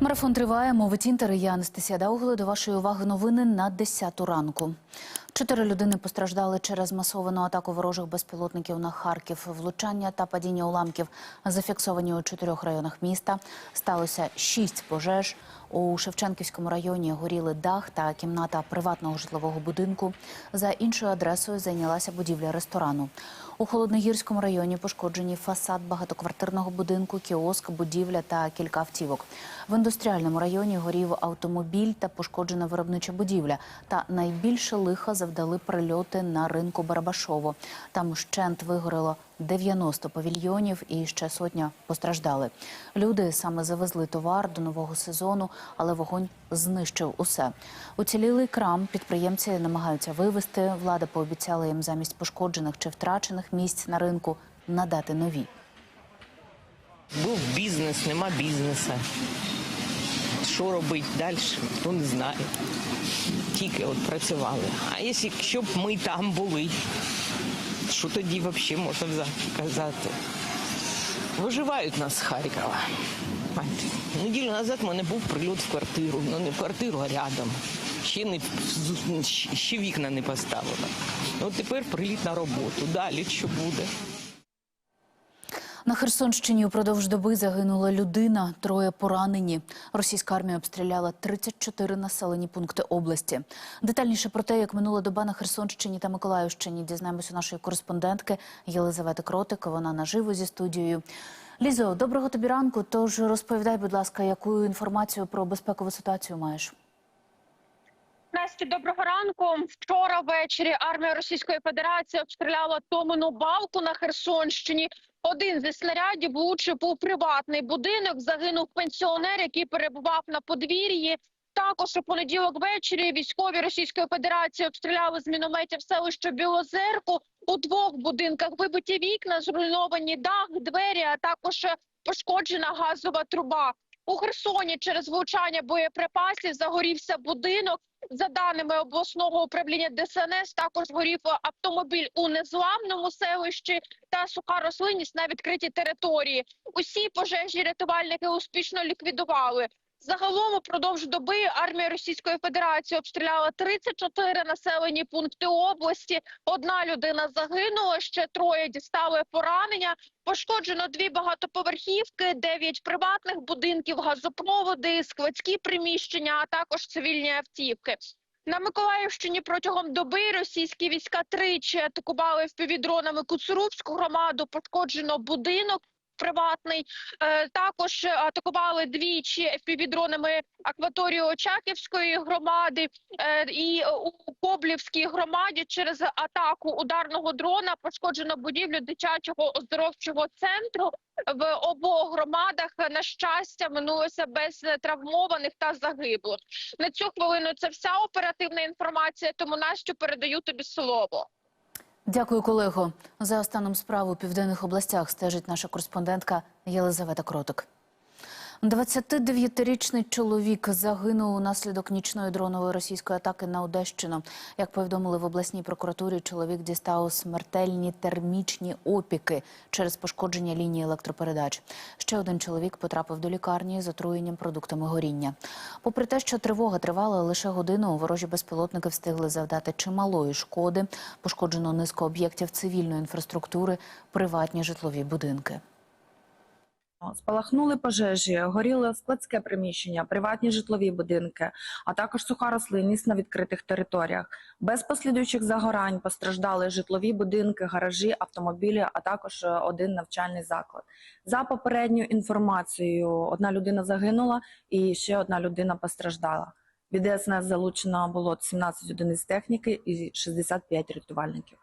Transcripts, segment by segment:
Марафон триває. Мовить інтер. Я Анастасія Даугли. До вашої уваги новини на 10 ранку. Чотири людини постраждали через масовану атаку ворожих безпілотників на Харків. Влучання та падіння уламків зафіксовані у чотирьох районах міста. Сталося шість пожеж. У Шевченківському районі горіли дах та кімната приватного житлового будинку. За іншою адресою зайнялася будівля ресторану. У Холодногірському районі пошкоджені фасад багатоквартирного будинку, кіоск, будівля та кілька автівок. В індустріальному районі горів автомобіль та пошкоджена виробнича будівля. Та найбільше лиха завдали прильоти на ринку Барабашово. Там вщент вигорело 90 павільйонів і ще сотня постраждали. Люди саме завезли товар до нового сезону, але вогонь знищив усе. Уцілілий крам підприємці намагаються вивезти. Влада пообіцяла їм замість пошкоджених чи втрачених місць на ринку надати нові. Був бізнес, нема бізнесу. Що робити далі, ніхто не знає. Тільки от працювали. А якщо б ми там були, що тоді взагалі можна казати? Виживають нас з Харкова. Неділю назад в мене був прильот в квартиру. Ну не в квартиру, а рядом. Ще, не, ще вікна не поставила. Ну тепер приліт на роботу. Далі що буде? На Херсонщині упродовж доби загинула людина, троє поранені. Російська армія обстріляла 34 населені пункти області. Детальніше про те, як минула доба на Херсонщині та Миколаївщині, дізнаємося у нашої кореспондентки Єлизавети Кротик. Вона наживо зі студією. Лізо, доброго тобі ранку. Тож розповідай, будь ласка, яку інформацію про безпекову ситуацію маєш? Насті, доброго ранку. Вчора ввечері армія Російської Федерації обстріляла Томину балку на Херсонщині. Один зі снарядів влучив у приватний будинок. Загинув пенсіонер, який перебував на подвір'ї. Також у понеділок ввечері військові Російської Федерації обстріляли з мінометів селище Білозерку. У двох будинках вибиті вікна, зруйновані дах, двері, а також пошкоджена газова труба. У Херсоні через влучання боєприпасів загорівся будинок. За даними обласного управління ДСНС, також горів автомобіль у незламному селищі та суха рослинність на відкритій території. Усі пожежі рятувальники успішно ліквідували. Загалом упродовж доби армія Російської Федерації обстріляла 34 населені пункти області. Одна людина загинула, ще троє дістали поранення. Пошкоджено дві багатоповерхівки, дев'ять приватних будинків, газопроводи, складські приміщення, а також цивільні автівки. На Миколаївщині протягом доби російські війська тричі атакували впівдронами Куцурубську громаду. Пошкоджено будинок приватний. Е, також атакували двічі впівдронами акваторію Очаківської громади е, і у Коблівській громаді через атаку ударного дрона пошкоджено будівлю дитячого оздоровчого центру. В обох громадах на щастя минулося без травмованих та загиблих. На цю хвилину це вся оперативна інформація. Тому Настю передаю тобі слово. Дякую, колего. За останом справу у південних областях стежить наша кореспондентка Єлизавета Кротик. 29-річний чоловік загинув унаслідок нічної дронової російської атаки на Одещину. Як повідомили в обласній прокуратурі, чоловік дістав смертельні термічні опіки через пошкодження лінії електропередач. Ще один чоловік потрапив до лікарні з отруєнням продуктами горіння. Попри те, що тривога тривала лише годину, ворожі безпілотники встигли завдати чималої шкоди. Пошкоджено низку об'єктів цивільної інфраструктури, приватні житлові будинки. Спалахнули пожежі, горіло складське приміщення, приватні житлові будинки, а також суха рослинність на відкритих територіях. Без послідуючих загорань постраждали житлові будинки, гаражі, автомобілі, а також е, один навчальний заклад. За попередньою інформацією, одна людина загинула і ще одна людина постраждала. Від ДСНС залучено було 17 одиниць техніки і 65 рятувальників.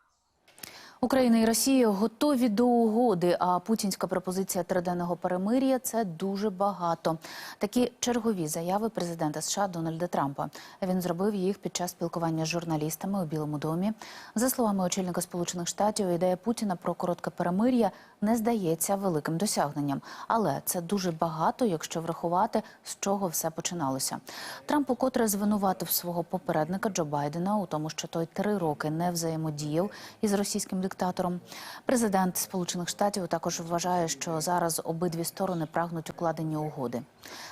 Україна і Росія готові до угоди. А путінська пропозиція триденного перемир'я це дуже багато. Такі чергові заяви президента США Дональда Трампа. Він зробив їх під час спілкування з журналістами у Білому домі. За словами очільника Сполучених Штатів, ідея Путіна про коротке перемир'я не здається великим досягненням, але це дуже багато, якщо врахувати з чого все починалося. Трамп укотре звинуватив свого попередника Джо Байдена у тому, що той три роки не взаємодіяв із російським диктатором диктатором. Президент Сполучених Штатів також вважає, що зараз обидві сторони прагнуть укладення угоди.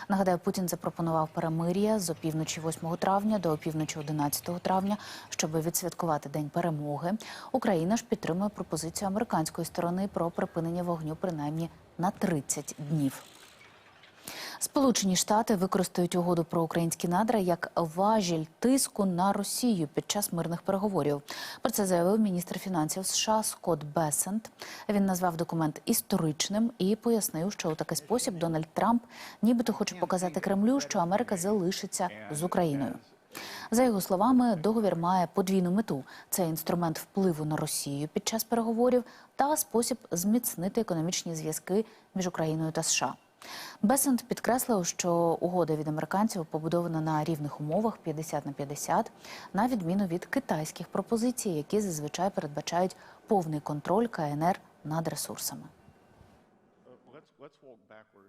Нагадаю, Путін запропонував перемир'я з опівночі 8 травня до опівночі 11 травня, щоб відсвяткувати день перемоги. Україна ж підтримує пропозицію американської сторони про припинення вогню принаймні на 30 днів. Сполучені Штати використають угоду про українські надра як важіль тиску на Росію під час мирних переговорів. Про це заявив міністр фінансів США Скотт Бесент. Він назвав документ історичним і пояснив, що у такий спосіб Дональд Трамп нібито хоче показати Кремлю, що Америка залишиться з Україною. За його словами, договір має подвійну мету: це інструмент впливу на Росію під час переговорів та спосіб зміцнити економічні зв'язки між Україною та США. Бесент підкреслив, що угода від американців побудована на рівних умовах 50 на 50, на відміну від китайських пропозицій, які зазвичай передбачають повний контроль КНР над ресурсами.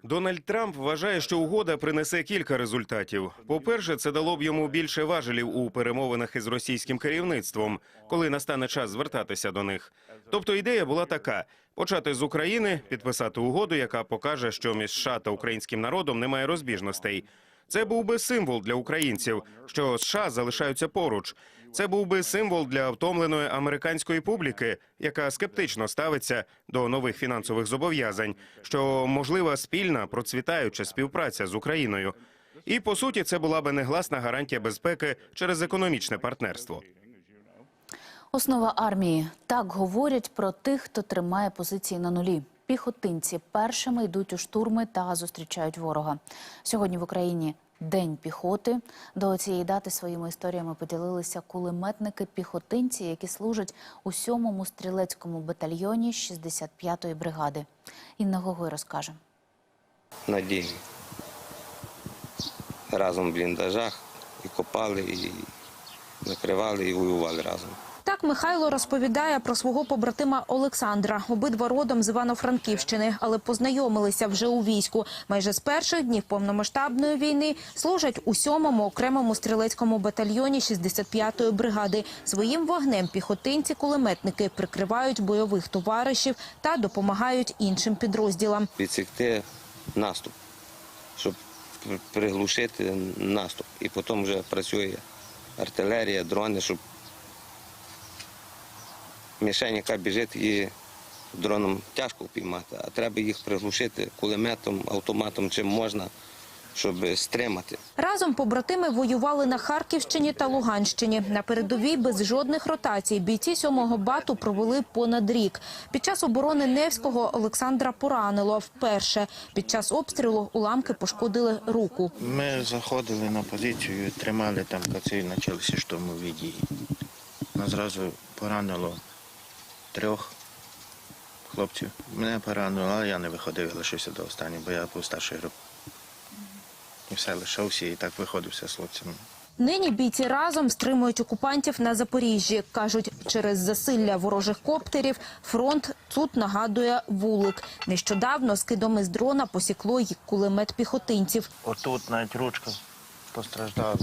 Дональд Трамп вважає, що угода принесе кілька результатів. По-перше, це дало б йому більше важелів у перемовинах із російським керівництвом, коли настане час звертатися до них. Тобто ідея була така: почати з України, підписати угоду, яка покаже, що між США та українським народом немає розбіжностей. Це був би символ для українців, що США залишаються поруч. Це був би символ для втомленої американської публіки, яка скептично ставиться до нових фінансових зобов'язань, що можлива спільна процвітаюча співпраця з Україною. І по суті, це була би негласна гарантія безпеки через економічне партнерство. Основа армії так говорять про тих, хто тримає позиції на нулі. Піхотинці першими йдуть у штурми та зустрічають ворога. Сьогодні в Україні день піхоти. До цієї дати своїми історіями поділилися кулеметники-піхотинці, які служать у 7-му стрілецькому батальйоні 65-ї бригади. Інна Гогой розкаже. надійні. Разом в бліндажах і копали, і накривали, і воювали разом. Так Михайло розповідає про свого побратима Олександра. Обидва родом з Івано-Франківщини, але познайомилися вже у війську. Майже з перших днів повномасштабної війни служать у сьомому окремому стрілецькому батальйоні 65-ї бригади. Своїм вогнем піхотинці-кулеметники прикривають бойових товаришів та допомагають іншим підрозділам. Відсікти наступ, щоб приглушити наступ. І потім вже працює артилерія, дрони, щоб мішень, яка біжить, і дроном тяжко впіймати, а треба їх приглушити кулеметом, автоматом, чим можна, щоб стримати. Разом побратими воювали на Харківщині та Луганщині. На передовій без жодних ротацій бійці сьомого бату провели понад рік. Під час оборони Невського Олександра поранило вперше. Під час обстрілу уламки пошкодили руку. Ми заходили на позицію, тримали там каци, почалися штурмові дії. Нас зразу поранило трьох хлопців. Мене поранило, але я не виходив, я лишився до останнього, бо я був старшої групи. І все лишався і так виходився з хлопцями. Нині бійці разом стримують окупантів на Запоріжжі. Кажуть, через засилля ворожих коптерів фронт тут нагадує вулик. Нещодавно скидом із дрона посікло й кулемет піхотинців. Отут навіть ручка постраждала,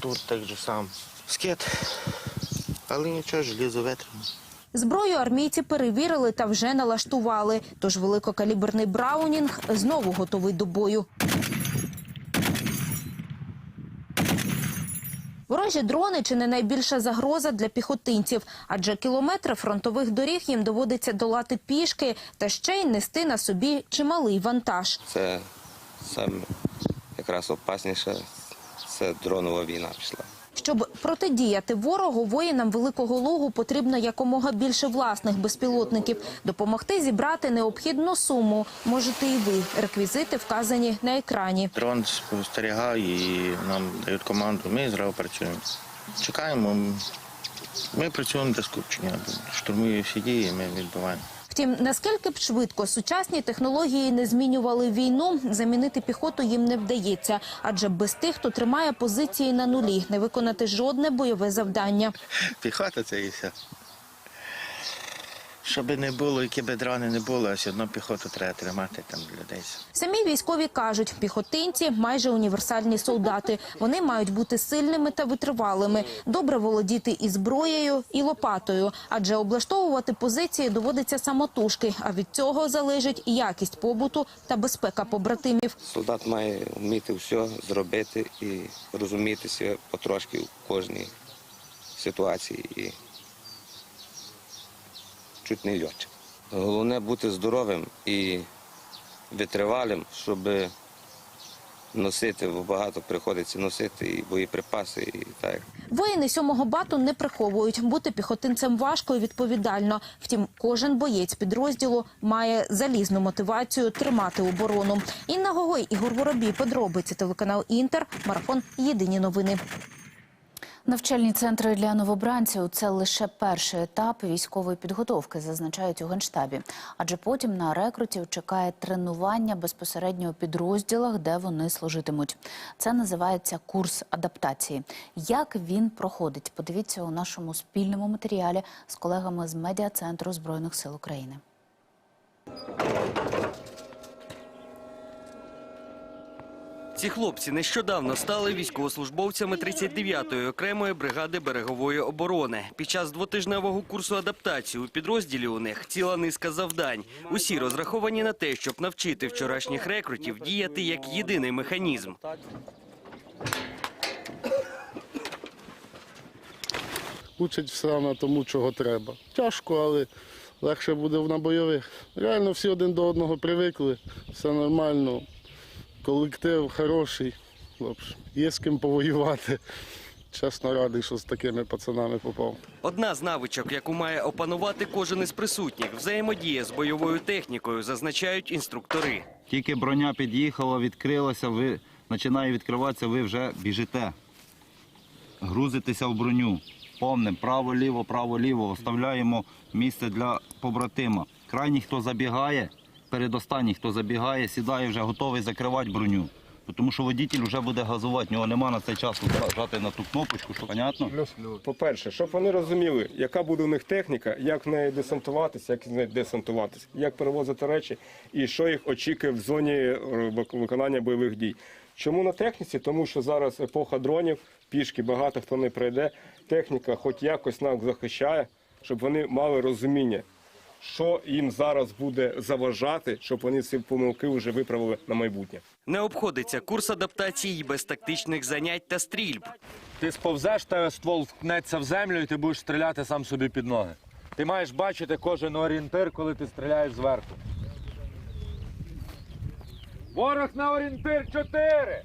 тут так же сам. Скет. Але нічого, желізо витримано. Зброю армійці перевірили та вже налаштували. Тож великокаліберний браунінг знову готовий до бою. Ворожі дрони чи не найбільша загроза для піхотинців, адже кілометри фронтових доріг їм доводиться долати пішки та ще й нести на собі чималий вантаж. Це саме якраз опасніше, це дронова війна пішла. Щоб протидіяти ворогу, воїнам Великого Лугу потрібно якомога більше власних безпілотників. Допомогти зібрати необхідну суму можете і ви. Реквізити вказані на екрані. Дрон спостерігає і нам дають команду. Ми зразу працюємо. Чекаємо. Ми працюємо без скупчення. Штурмує всі дії, ми відбуваємо. Втім, наскільки б швидко сучасні технології не змінювали війну, замінити піхоту їм не вдається. Адже без тих, хто тримає позиції на нулі, не виконати жодне бойове завдання. Піхота це і все. Щоб не було, які б дрони не було, а все одно піхоту треба тримати там людей. Самі військові кажуть, піхотинці майже універсальні солдати. Вони мають бути сильними та витривалими, добре володіти і зброєю, і лопатою, адже облаштовувати позиції доводиться самотужки. А від цього залежить і якість побуту та безпека побратимів. Солдат має вміти все зробити і розумітися потрошки в кожній ситуації і чуть не льотчик. Головне бути здоровим і витривалим, щоб носити, бо багато приходиться носити і боєприпаси, і так. Воїни сьомого бату не приховують. Бути піхотинцем важко і відповідально. Втім, кожен боєць підрозділу має залізну мотивацію тримати оборону. Інна Гогой, Ігор Воробій, подробиці телеканал Інтер, марафон Єдині новини. Навчальні центри для новобранців це лише перший етап військової підготовки, зазначають у генштабі. Адже потім на рекрутів чекає тренування безпосередньо у підрозділах, де вони служитимуть. Це називається курс адаптації. Як він проходить? Подивіться у нашому спільному матеріалі з колегами з медіа центру збройних сил України. Ці хлопці нещодавно стали військовослужбовцями 39-ї окремої бригади берегової оборони. Під час двотижневого курсу адаптації у підрозділі у них ціла низка завдань. Усі розраховані на те, щоб навчити вчорашніх рекрутів діяти як єдиний механізм. Учать все на тому, чого треба. Тяжко, але легше буде на бойових. Реально всі один до одного привикли, все нормально. Колектив хороший. Хлопці. Є з ким повоювати. Чесно радий, що з такими пацанами попав. Одна з навичок, яку має опанувати кожен із присутніх, взаємодія з бойовою технікою, зазначають інструктори. Тільки броня під'їхала, відкрилася, ви починає відкриватися, ви вже біжите. Грузитеся в броню. Повним право-ліво, право-ліво. Оставляємо місце для побратима. Крайній, хто забігає, передостанній, хто забігає, сідає вже готовий закривати броню. Тому що водитель вже буде газувати, в нього нема на цей час нажати на ту кнопочку, що понятно? По-перше, щоб вони розуміли, яка буде у них техніка, як в неї десантуватися, як з неї десантуватися, як перевозити речі і що їх очікує в зоні е, виконання бойових дій. Чому на техніці? Тому що зараз епоха дронів, пішки багато хто не пройде. Техніка хоч якось нас захищає, щоб вони мали розуміння, що їм зараз буде заважати, щоб вони ці помилки вже виправили на майбутнє. Не обходиться курс адаптації без тактичних занять та стрільб. Ти сповзеш, тебе ствол вткнеться в землю і ти будеш стріляти сам собі під ноги. Ти маєш бачити кожен орієнтир, коли ти стріляєш зверху. Ворог на орієнтир 4!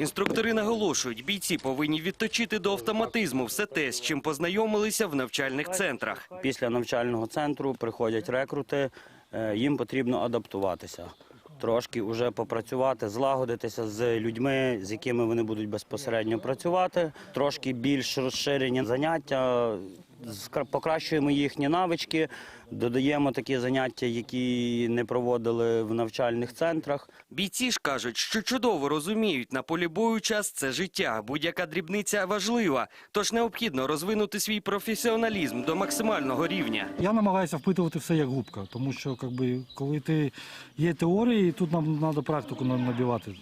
Інструктори наголошують, бійці повинні відточити до автоматизму все те, з чим познайомилися в навчальних центрах. Після навчального центру приходять рекрути, е, їм потрібно адаптуватися. Трошки вже попрацювати, злагодитися з людьми, з якими вони будуть безпосередньо працювати. Трошки більш розширені заняття, покращуємо їхні навички, додаємо такі заняття, які не проводили в навчальних центрах. Бійці ж кажуть, що чудово розуміють, на полі бою час це життя. Будь-яка дрібниця важлива, тож необхідно розвинути свій професіоналізм до максимального рівня. Я намагаюся впитувати все як губка, тому що якби, коли ти є теорії, тут нам треба практику на- набивати.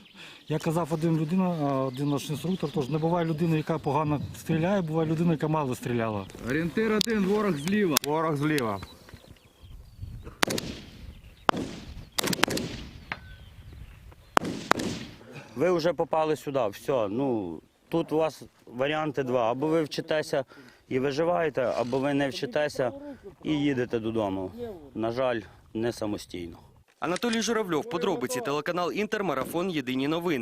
Я казав один людина, один наш інструктор, тож не буває людини, яка погано стріляє, буває людина, яка мало стріляла. Орієнтир один, ворог зліва. Ворог зліва. Ви вже попали сюди, все. Ну тут у вас варіанти два: або ви вчитеся і виживаєте, або ви не вчитеся і їдете додому. На жаль, не самостійно. Анатолій Журавльов, подробиці телеканал Інтермарафон. Єдині новини.